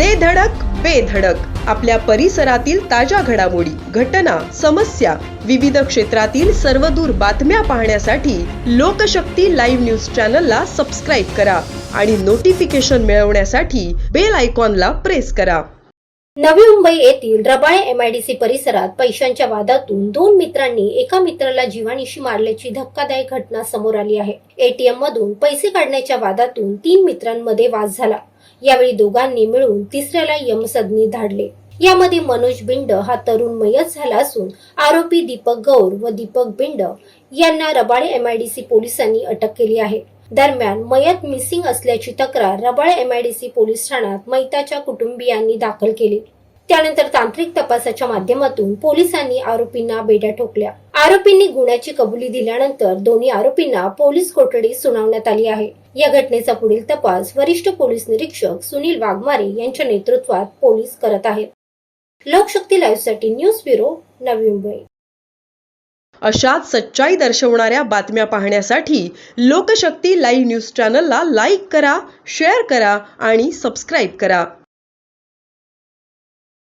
दे धडक बेधडक आपल्या परिसरातील ताज्या घडामोडी घटना समस्या विविध क्षेत्रातील सर्वदूर बातम्या पाहण्यासाठी लोकशक्ती लाईव्ह न्यूज चॅनलला सबस्क्राईब करा आणि नोटिफिकेशन मिळवण्यासाठी बेल आयकॉनला प्रेस करा. नवी मुंबई येथील रबाळे एमआयडीसी परिसरात पैशांच्या वादातून दोन मित्रांनी एका मित्राला जीवानीशी मारल्याची धक्कादायक घटना समोर आली आहे. एटीएम मधून पैसे काढण्याच्या वादातून तीन मित्रांमध्ये वाद झाला. यावेळी दोघांनी मिळून तिसऱ्याला यमसदनी धाडले. यामध्ये मनोज बिंड हा तरुण मयत झाला असून आरोपी दीपक गौर व दीपक बिंड यांना रबाळे एमआयडीसी पोलिसांनी अटक केली आहे. दरम्यान मयत मिसिंग असल्याची तक्रार रबाळे एमआयडीसी पोलीस ठाण्यात मैताच्या कुटुंबियांनी दाखल केली. त्यानंतर तांत्रिक तपासाच्या माध्यमातून पोलिसांनी आरोपींना बेड्या ठोकल्या. आरोपींनी गुन्ह्याची कबुली दिल्यानंतर दोन्ही आरोपींना पोलीस कोठडी सुनावण्यात आली आहे. या घटनेचा पुढील तपास वरिष्ठ पोलीस निरीक्षक सुनील वाघमारे यांच्या नेतृत्वात पोलीस करत आहेत. लोकशक्ती लाईव्हसाठी न्यूज ब्युरो नवी मुंबई. अशाच सच्चाई दर्शवणाऱ्या बातम्या पाहण्यासाठी लोकशक्ती लाईव्ह न्यूज चॅनलला लाईक करा शेअर करा आणि सबस्क्राईब करा.